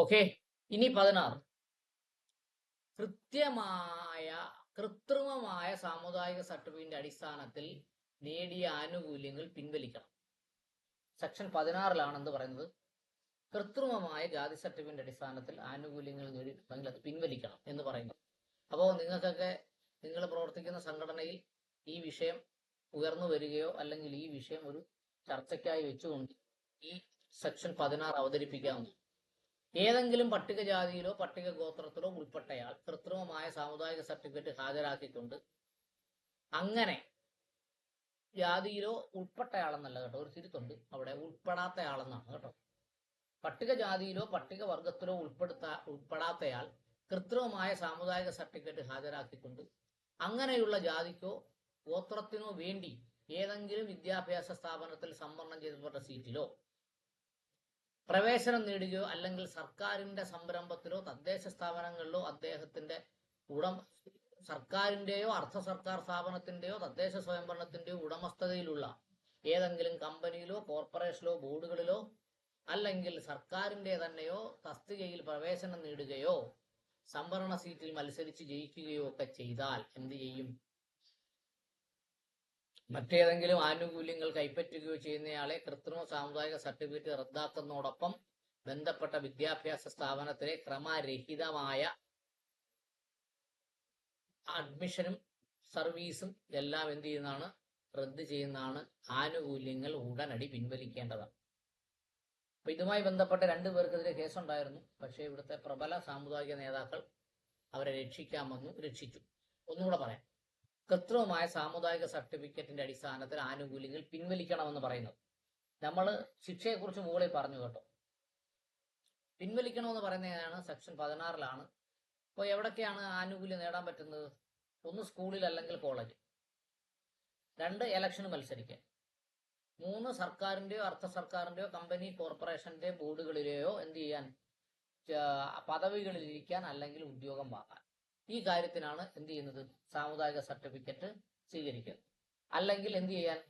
Okay ഇനി പതിനാറ്. കൃത്യമായ കൃത്രിമമായ സാമുദായിക സർട്ടിഫിക്കറ്റിന്റെ അടിസ്ഥാനത്തിൽ നേടിയ ആനുകൂല്യങ്ങൾ പിൻവലിക്കണം. സെക്ഷൻ പതിനാറിലാണ് എന്ത് പറയുന്നത്. കൃത്രിമമായ ജാതി സർട്ടിഫിക്കറ്റിന്റെ അടിസ്ഥാനത്തിൽ ആനുകൂല്യങ്ങൾ നേടിയിട്ടുണ്ടെങ്കിൽ അത് പിൻവലിക്കണം എന്ന് പറയുന്നു. അപ്പോൾ നിങ്ങൾക്കൊക്കെ നിങ്ങൾ പ്രവർത്തിക്കുന്ന സംഘടനയിൽ ഈ വിഷയം ഉയർന്നു വരികയോ അല്ലെങ്കിൽ ഈ വിഷയം ഒരു ചർച്ചയ്ക്കായി വെച്ചുകൊണ്ട് ഈ സെക്ഷൻ പതിനാറ് അവതരിപ്പിക്കാവുന്നു ഏതെങ്കിലും പട്ടികജാതിയിലോ പട്ടിക ഗോത്രത്തിലോ ഉൾപ്പെട്ടയാൾ കൃത്രിമമായ സാമുദായിക സർട്ടിഫിക്കറ്റ് ഹാജരാക്കിക്കൊണ്ട് അങ്ങനെ ജാതിയിലോ ഉൾപ്പെട്ടയാളെന്നല്ല കേട്ടോ ഒരു തിരുത്തുണ്ട്. അവിടെ ഉൾപ്പെടാത്തയാളെന്നാണ് കേട്ടോ. പട്ടികജാതിയിലോ പട്ടിക വർഗത്തിലോ ഉൾപ്പെടുത്ത ഉൾപ്പെടാത്തയാൾ കൃത്രിമമായ സാമുദായിക സർട്ടിഫിക്കറ്റ് ഹാജരാക്കിക്കൊണ്ട് അങ്ങനെയുള്ള ജാതിക്കോ ഗോത്രത്തിനോ വേണ്ടി ഏതെങ്കിലും വിദ്യാഭ്യാസ സ്ഥാപനത്തിൽ സംവരണം ചെയ്യപ്പെട്ട സീറ്റിലോ പ്രവേശനം നേടുകയോ അല്ലെങ്കിൽ സർക്കാരിന്റെ സംരംഭത്തിലോ തദ്ദേശ സ്ഥാപനങ്ങളിലോ അദ്ദേഹത്തിന്റെ ഉടമ സർക്കാരിന്റെയോ അർദ്ധ സർക്കാർ സ്ഥാപനത്തിന്റെയോ തദ്ദേശ സ്വയംഭരണത്തിന്റെയോ ഉടമസ്ഥതയിലുള്ള ഏതെങ്കിലും കമ്പനിയിലോ കോർപ്പറേഷനിലോ ബോർഡുകളിലോ അല്ലെങ്കിൽ സർക്കാരിന്റെ തന്നെയോ തസ്തികയിൽ പ്രവേശനം നേടുകയോ സംവരണ സീറ്റിൽ മത്സരിച്ച് ജയിക്കുകയോ ഒക്കെ ചെയ്താൽ എന്ത് ചെയ്യും? മറ്റേതെങ്കിലും ആനുകൂല്യങ്ങൾ കൈപ്പറ്റുകയോ ചെയ്യുന്നയാളെ കൃത്രിമ സാമുദായിക സർട്ടിഫിക്കറ്റ് റദ്ദാക്കുന്നതോടൊപ്പം ബന്ധപ്പെട്ട വിദ്യാഭ്യാസ സ്ഥാപനത്തിലെ ക്രമരഹിതമായ അഡ്മിഷനും സർവീസും എല്ലാം എന്ത് ചെയ്യുന്നതാണ്? റദ്ദ് ചെയ്യുന്നതാണ്. ആനുകൂല്യങ്ങൾ ഉടനടി പിൻവലിക്കേണ്ടതാണ്. അപ്പൊ ഇതുമായി ബന്ധപ്പെട്ട രണ്ടു പേർക്കെതിരെ കേസുണ്ടായിരുന്നു. പക്ഷേ ഇവിടുത്തെ പ്രബല സാമുദായിക നേതാക്കൾ അവരെ രക്ഷിക്കാമെന്ന് രക്ഷിച്ചു. ഒന്നുകൂടെ പറയാം. കൃത്രിമമായ സാമുദായിക സർട്ടിഫിക്കറ്റിന്റെ അടിസ്ഥാനത്തിൽ ആനുകൂല്യങ്ങൾ പിൻവലിക്കണമെന്ന് പറയുന്നത്. നമ്മൾ ശിക്ഷയെക്കുറിച്ച് മുകളിൽ പറഞ്ഞു കേട്ടോ. പിൻവലിക്കണമെന്ന് പറയുന്നതാണ് സെക്ഷൻ പതിനാറിലാണ്. അപ്പോൾ എവിടൊക്കെയാണ് ആനുകൂല്യം നേടാൻ പറ്റുന്നത്? ഒന്ന് സ്കൂളിൽ അല്ലെങ്കിൽ കോളേജ് രണ്ട് ഇലക്ഷന് മത്സരിക്കാൻ. മൂന്ന് സർക്കാരിന്റെയോ അർദ്ധ സർക്കാരിന്റെയോ കമ്പനി കോർപ്പറേഷന്റെ ബോർഡുകളിലെയോ എന്ത് ചെയ്യാൻ പദവികളിലിരിക്കാൻ അല്ലെങ്കിൽ ഉദ്യോഗം വാങ്ങാൻ. ഈ കാര്യത്തിനാണ് എന്ത് ചെയ്യുന്നത്? സാമുദായിക സർട്ടിഫിക്കറ്റ് സ്വീകരിക്കുന്നത് അല്ലെങ്കിൽ എന്ത് ചെയ്യാൻ?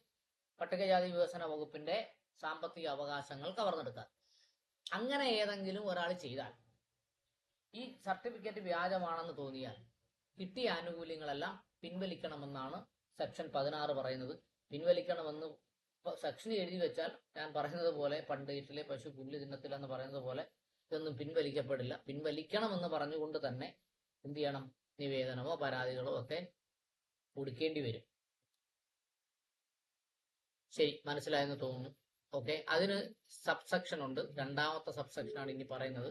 പട്ടികജാതി വികസന വകുപ്പിന്റെ സാമ്പത്തിക അവകാശങ്ങൾ കവർന്നെടുക്കാൻ അങ്ങനെ ഏതെങ്കിലും ഒരാൾ ചെയ്താൽ ഈ സർട്ടിഫിക്കറ്റ് വ്യാജമാണെന്ന് തോന്നിയാൽ കിട്ടിയ ആനുകൂല്യങ്ങളെല്ലാം പിൻവലിക്കണമെന്നാണ് സെക്ഷൻ പതിനാറ് പറയുന്നത്. പിൻവലിക്കണമെന്ന് സെക്ഷൻ എഴുതി വെച്ചാൽ ഞാൻ പറയുന്നത് പോലെ പണ്ട് വീട്ടിലെ പശു പുല്ല് തിന്നത്തില്ല എന്ന് പറയുന്നത് പോലെ ഇതൊന്നും പിൻവലിക്കപ്പെടില്ല. പിൻവലിക്കണമെന്ന് പറഞ്ഞുകൊണ്ട് തന്നെ എന്ത് ചെയ്യണം നിവേദനമോ പരാതികളോ ഒക്കെ കൊടുക്കേണ്ടി വരും. ശരി മനസ്സിലായെന്ന് തോന്നുന്നു. ഓക്കെ അതിന് സബ്സെക്ഷൻ ഉണ്ട്. രണ്ടാമത്തെ സബ്സെക്ഷൻ ആണ് ഇനി പറയുന്നത്.